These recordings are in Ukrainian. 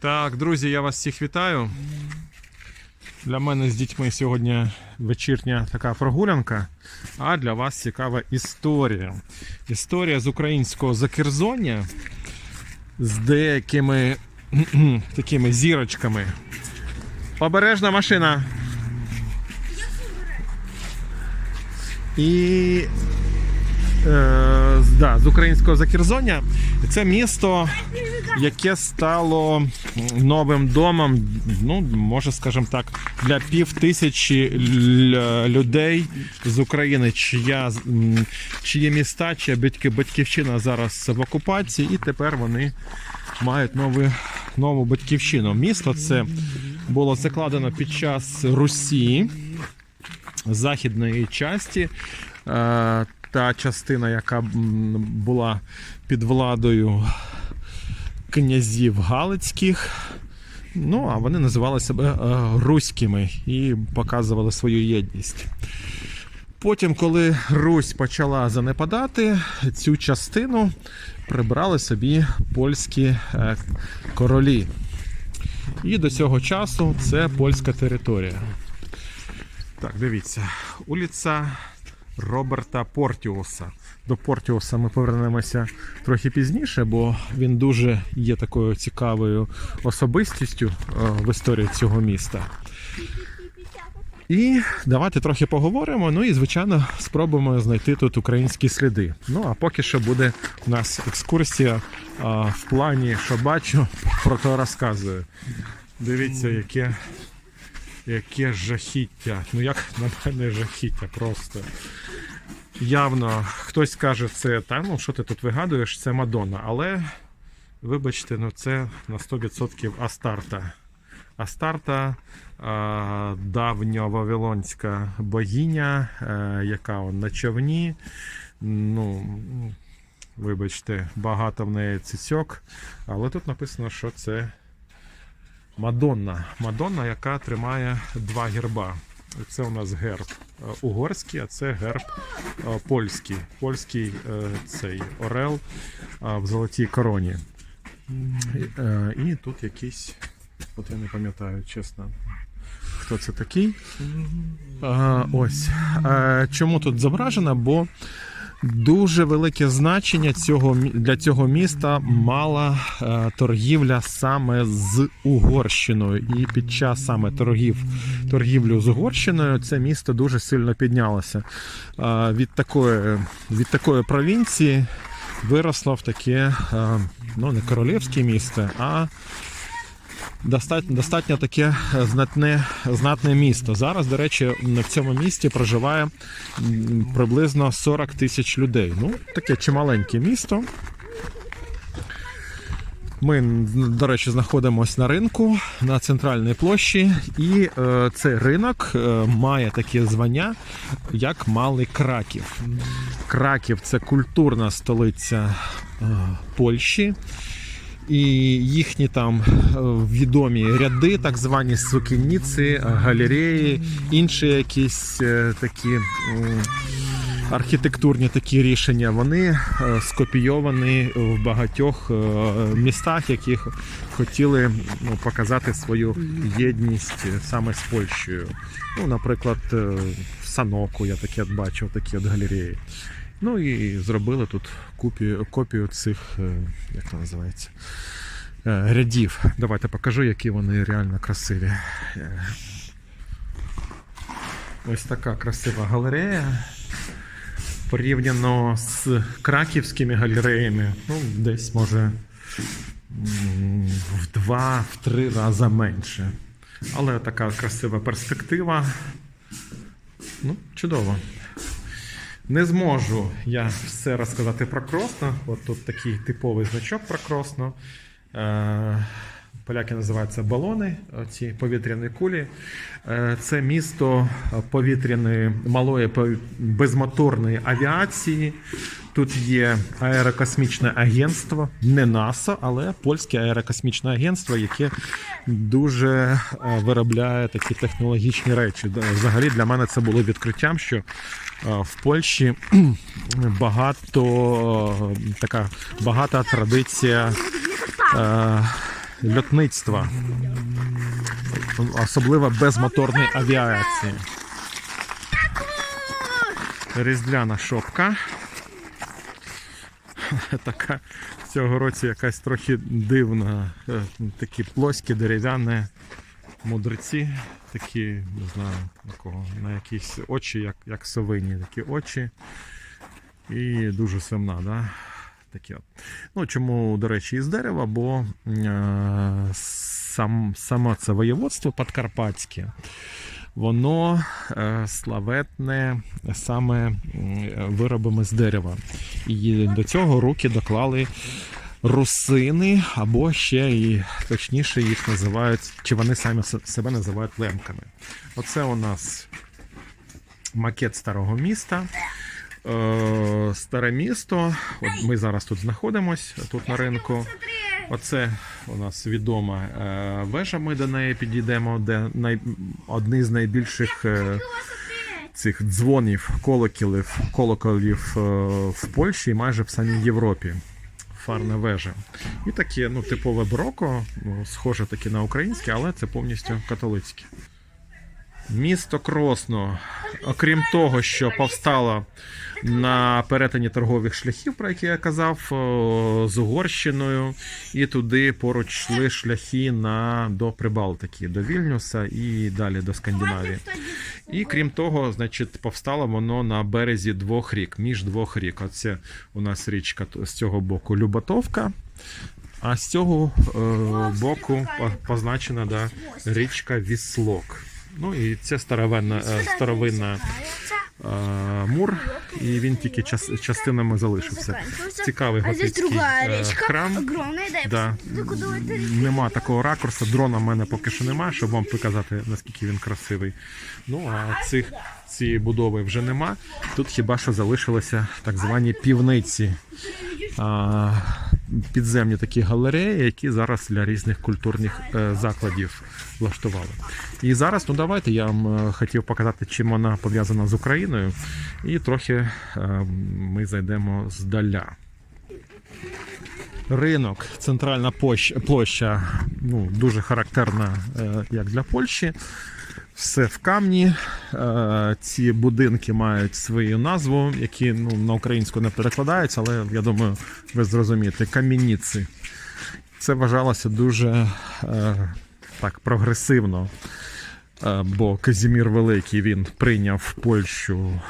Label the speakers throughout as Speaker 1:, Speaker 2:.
Speaker 1: Так, друзі, я вас всіх вітаю. Для мене з дітьми сьогодні вечірня така прогулянка, а для вас цікава історія. Історія з українського закерзоння з деякими такими зірочками. Обережна машина. І да, з українського закерзоння. Це місто, яке стало новим домом, ну, може, скажімо так, для пів тисячі людей з України, чия, чиї міста, чия батьківщина зараз в окупації, і тепер вони мають нову, нову батьківщину. Місто це було закладено під час Русі західної часті. Та частина, яка була під владою князів Галицьких. Ну, а вони називали себе е, руськими і показували свою єдність. Потім, коли Русь почала занепадати, цю частину прибрали собі польські е, королі. І до цього часу це польська територія. Так, дивіться, улиця Роберта Портіуса. До Портіуса ми повернемося трохи пізніше, бо він дуже є такою цікавою особистістю е, в історії цього міста. І давайте трохи поговоримо. Ну і звичайно спробуємо знайти тут українські сліди. Ну а поки що буде у нас екскурсія а, в плані, що бачу, про то розказую. Дивіться, яке, яке жахіття. Ну як на мене жахіття просто. Явно хтось каже, це та ну що ти тут вигадуєш, це Мадонна. Але вибачте, ну це на 100% Астарта. Астарта а, давньовавилонська богиня, е, яка он на човні. Ну, вибачте, багато в неї цицьок. Але тут написано, що це Мадонна. Мадонна, яка тримає два герба. Це у нас герб е, угорський, а це герб е, польський. Польський е, цей орел в золотій короні. І тут якийсь, от я не пам'ятаю, чесно, хто це такий. Ось. Чому тут зображено? Бо дуже велике значення цього, для цього міста мала е, торгівля саме з Угорщиною. І під час саме торгів, торгівлю з Угорщиною це місто дуже сильно піднялося. Е, від, такої, від такої провінції виросло в таке е, ну, не королівське місто, а достатньо, достатньо таке знатне, знатне місто. Зараз, до речі, в цьому місті проживає приблизно 40 тисяч людей. Ну, таке чималеньке місто. Ми, до речі, знаходимося на ринку на центральній площі, і е, цей ринок е, має таке звання, як Малий Краків. Краків це культурна столиця е, Польщі. І їхні там е, відомі ряди, так звані сукенниці, галереї, інші якісь е, такі архітектурні такі рішення, вони е, скопійовані в багатьох містах, які хотіли ну, показати свою єдність саме з Польщею. Ну, наприклад, в Саноку я таке бачив, такі от галереї. Ну і зробили тут копію, копію цих, е, як це називається, е, рядів. Давайте покажу, які вони реально красиві. Е, Ось така красива галерея. Порівняно з краківськими галереями, ну, десь може в два, в рази менше. Але така красива перспектива. Ну, чудово. Не зможу я все розказати про Кросно. От тут такий типовий значок про Кросно. Поляки називають це балони, ці повітряні кулі. Е, Це місто повітряної малої безмоторної авіації. Тут є аерокосмічне агентство, не НАСА, але польське аерокосмічне агентство, яке дуже е, виробляє такі технологічні речі. Взагалі для мене це було відкриттям, що е, в Польщі багато така багата традиція льотництва, особливо безмоторної авіації. Різдвяна шопка. Така цього році якась трохи дивна. е, Такі плоські, дерев'яні мудреці, такі, не знаю, якого, на якісь очі, як, як совині, такі очі. І дуже сумна, да? Такі от. Ну, чому, до речі, із дерева, бо е, сам, саме це воєводство Подкарпатське, воно е, славетне саме виробами з дерева. І до цього руки доклали русини, або ще і точніше їх називають, чи вони самі себе називають лемками. Оце у нас макет старого міста. Е, Старе місто. От ми зараз тут знаходимось, тут на ринку. Оце у нас відома е, вежа. Ми до неї підійдемо, де най... одні з найбільших е, цих дзвонів, колоколів, колоколів в Польщі і майже в самій Європі. Фарна вежа. І таке, ну, типове бароко, ну, схоже таке на українське, але це повністю католицьке. Місто Кросно, окрім того, що повстало на перетині торгових шляхів, про які я казав, з Угорщиною, і туди поруч йшли шляхи на, до Прибалтики, до Вільнюса і далі до Скандинавії. І крім того, значить, повстало воно на березі двох рік, між двох рік. Оце у нас річка з цього боку Люботовка, а з цього е, боку позначена да, річка Віслок. Ну і це старовинна, е, старовинна е, мур, і він тільки час, частинами залишився. Цікавий
Speaker 2: другая
Speaker 1: е, храм. Да. Нема такого ракурсу, дрона в мене поки що немає, щоб вам показати, наскільки він красивий. Ну а цих цієї будови вже нема. Тут хіба що залишилися так звані півниці. Підземні такі галереї, які зараз для різних культурних е, закладів влаштували. І зараз, ну давайте я вам е, хотів показати, чим вона пов'язана з Україною, і трохи е, ми зайдемо здаля. Ринок, центральна площа, площа ну, дуже характерна як для Польщі. Все в камні. Е, ці будинки мають свою назву, які ну, на українську не перекладаються, але я думаю, ви зрозумієте. Кам'яніці. Це вважалося дуже е, так прогресивно, е, бо Казімір Великий він прийняв Польщу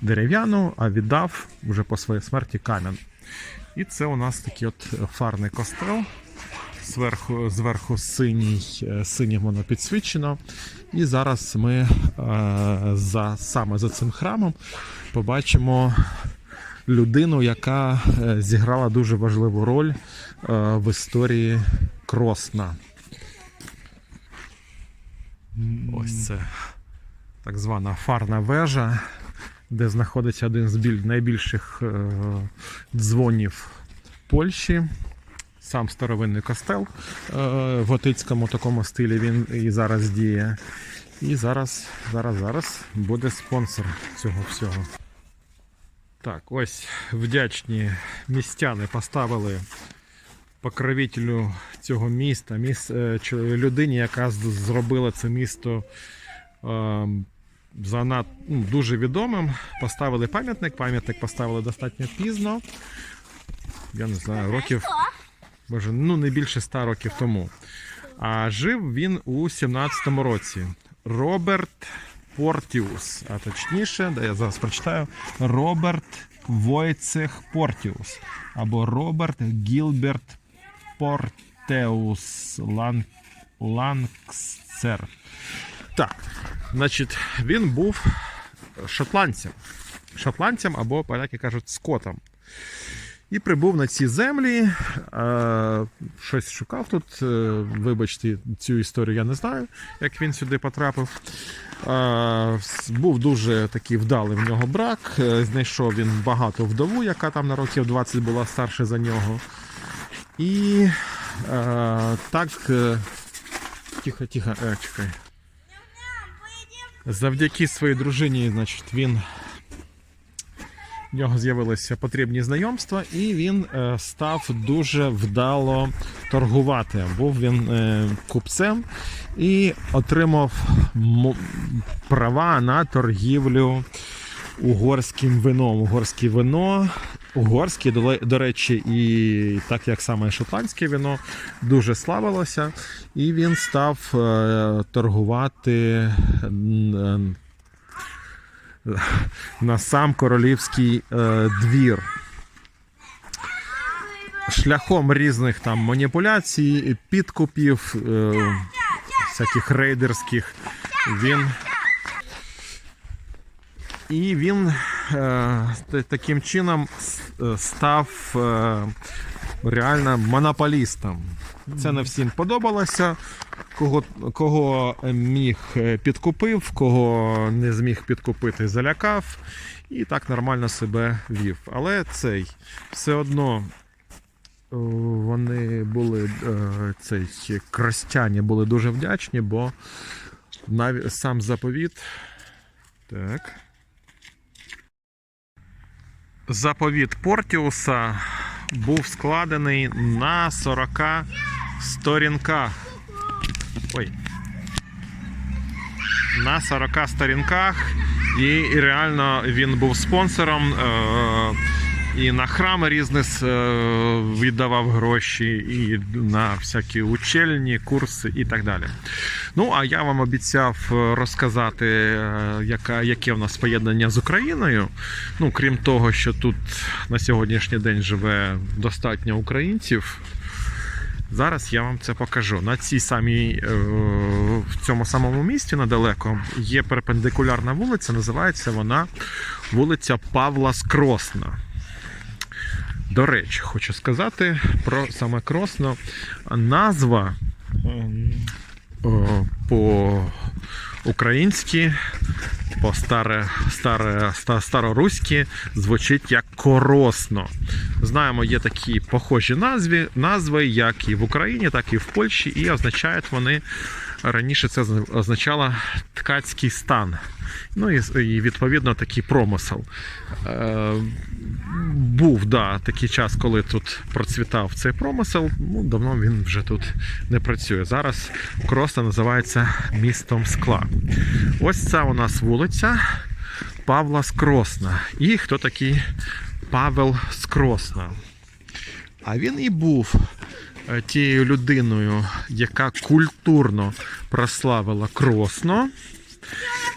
Speaker 1: дерев'яну, а віддав вже по своїй смерті кам'ян. І це у нас такий от фарний костел. Зверху, зверху синій, е, синім воно підсвічено. І зараз ми е, за, саме за цим храмом побачимо людину, яка е, зіграла дуже важливу роль в історії Кросна. Ось це так звана фарна вежа, де знаходиться один з біль- найбільших дзвонів Польщі. Сам старовинний костел е, в готицькому такому стилі він і зараз діє. І зараз, зараз, зараз буде спонсор цього всього. Так, ось вдячні містяни поставили покровителю цього міста, міс, е, людині, яка зробила це місто е, занад, ну, дуже відомим. Поставили пам'ятник. Пам'ятник поставили достатньо пізно. Я не знаю, років. Боже, ну не більше 100 років тому. А жив він у 17-му році. Роберт Портіус, а точніше, да я зараз прочитаю, Роберт Войцех Портіус або Роберт Гілберт Портеус Лан... Ланксцер. Так, значить, він був шотландцем. Шотландцем або, поляки кажуть, скотом. І прибув на ці землі. Е, щось шукав тут. Е, вибачте, цю історію я не знаю, як він сюди потрапив. Е, був дуже такий вдалий в нього брак. Знайшов він багату вдову, яка там на років 20 була старше за нього. І так. Тихо, тихо, чекай. Завдяки своїй дружині, значить, він в нього з'явилися потрібні знайомства, і він е, став дуже вдало торгувати. Був він е, купцем і отримав права на торгівлю угорським вином. Угорське вино, угорське, до, речі, і так як саме шотландське вино дуже славилося, і він став е, торгувати на сам королівський е, двір. Шляхом різних там маніпуляцій, підкупів, е, всяких рейдерських, він і він е, таким чином е, став е, реально монополістом. Це не всім подобалося. Кого, кого міг е, підкупив, кого не зміг підкупити, залякав і так нормально себе вів. Але цей все одно. е, Вони були е, цей кростяні були дуже вдячні, бо навіть сам заповіт. Так. Заповіт Портіуса був складений на 40 сторінках. Ой. На 40 сторінках. І, реально він був спонсором. Е- і на храми різні е, віддавав гроші, і на всякі учельні, курси і так далі. Ну, а я вам обіцяв розказати, е, яка, яке в нас поєднання з Україною. Ну, крім того, що тут на сьогоднішній день живе достатньо українців. Зараз я вам це покажу. На цій самій е, в цьому самому місті недалеко є перпендикулярна вулиця, називається вона вулиця Павла Скросна. До речі, хочу сказати про саме Кросно. Назва ем, о, по-українськи, старе, старе, ста- староруськи звучить як Коросно. Знаємо, є такі похожі назви, назви, як і в Україні, так і в Польщі, і означають вони раніше це означало ткацький стан. Ну і, відповідно такий промисел. Е, був да, такий час, коли тут процвітав цей промисел. Ну, давно він вже тут не працює. Зараз Кросна називається містом скла. Ось ця у нас вулиця Павла Скросна. І хто такий Павел Скросна? А він і був тією людиною, яка культурно прославила Кросно.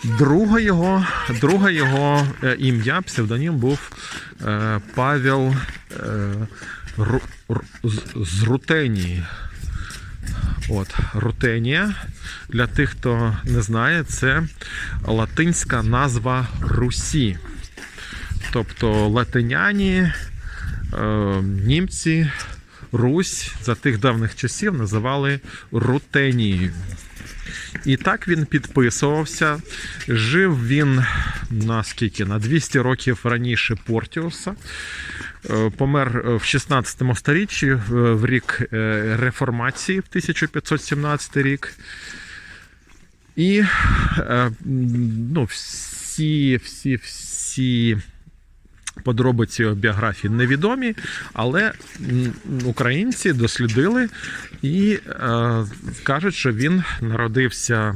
Speaker 1: Друге його, друге його е, ім'я, псевдонім був е, Павел е, з- Рутенії. От, Рутенія. Для тих, хто не знає, це латинська назва Русі. Тобто латиняні, е, німці, Русь за тих давніх часів називали Рутенією. І так він підписувався. Жив він на скільки? На 200 років раніше Портіуса. Е, Помер в 16 сторіччі е, в рік е, реформації, в 1517 рік. І ну, всі, всі, всі подробиці його біографії невідомі, але українці дослідили і е, кажуть, що він народився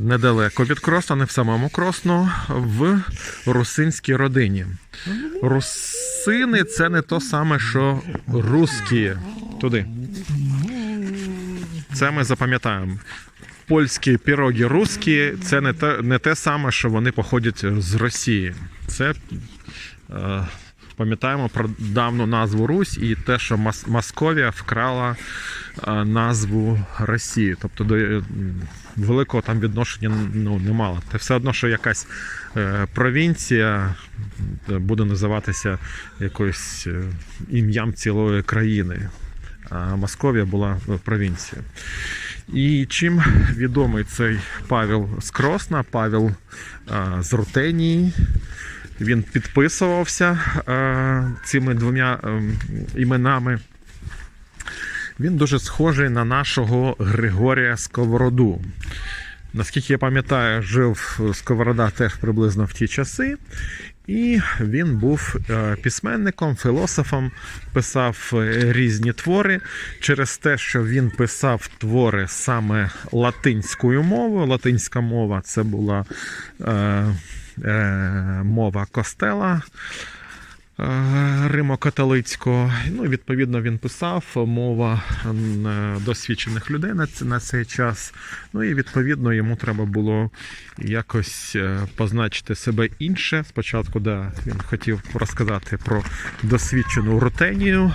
Speaker 1: недалеко від Кросна, не в самому Кросну, в русинській родині. Русини це не то саме, що русські. Туди. Це ми запам'ятаємо. Польські піроги русські це не те, не те саме, що вони походять з Росії. Це е, пам'ятаємо про давну назву Русь і те, що Мос- Московія вкрала е, назву Росії. Тобто до е, великого там відношення ну, не мало. Це все одно, що якась е, провінція е, буде називатися якоюсь е, ім'ям цілої країни. А Московія була е, провінцією. І чим відомий цей Павел Скросна, Павел е, з Рутенії. Він підписувався е, цими двома е, іменами. Він дуже схожий на нашого Григорія Сковороду. Наскільки я пам'ятаю, жив Сковорода теж приблизно в ті часи. І він був е, письменником, філософом, писав е, різні твори. Через те, що він писав твори саме латинською мовою. Латинська мова це була е, е, мова костела. Е, Римо-католицького. Ну, відповідно, він писав мова е, досвідчених людей на, цей час. Ну і відповідно йому треба було якось е, позначити себе інше. Спочатку, да, він хотів розказати про досвідчену рутенію,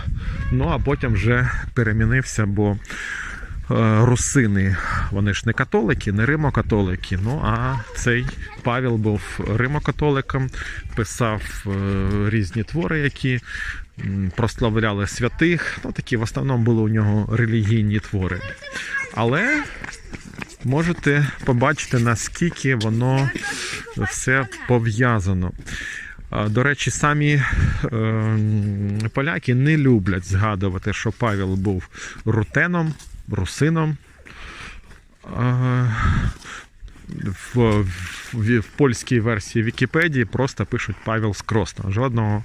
Speaker 1: ну а потім вже перемінився, бо русини, вони ж не католики, не римокатолики. Ну а цей Павел був римокатоликом, писав е, різні твори, які прославляли святих. Ну, такі в основному були у нього релігійні твори. Але можете побачити, наскільки воно все пов'язано. До речі, самі е, поляки не люблять згадувати, що Павел був рутеном, русином. В, в, в польській версії Вікіпедії просто пишуть Павел Скросна. Жодного,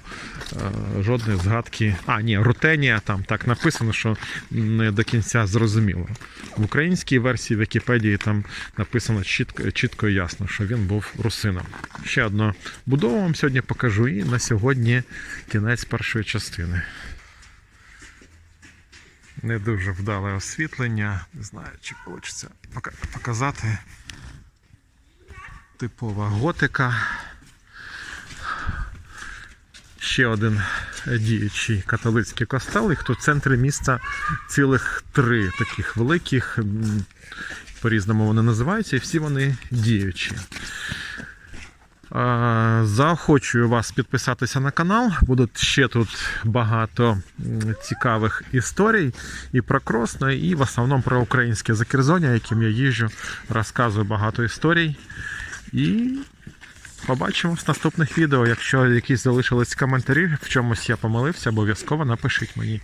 Speaker 1: е, жодної згадки. А, ні, Рутенія там так написано, що не до кінця зрозуміло. В українській версії Вікіпедії там написано чітко, чітко і ясно, що він був русином. Ще одну будову вам сьогодні покажу, і на сьогодні кінець першої частини. Не дуже вдале освітлення. Не знаю, чи вийде показати. Типова готика. Ще один діючий католицький костел. Їх тут в центрі міста цілих три таких великих. По-різному вони називаються, і всі вони діючі. Заохочую вас підписатися на канал. Будуть ще тут багато цікавих історій і про Кросно, і в основному про українське закерзоння, яким я їжджу, розказую багато історій. І побачимо в наступних відео. Якщо якісь залишились коментарі, в чомусь я помилився, обов'язково напишіть мені.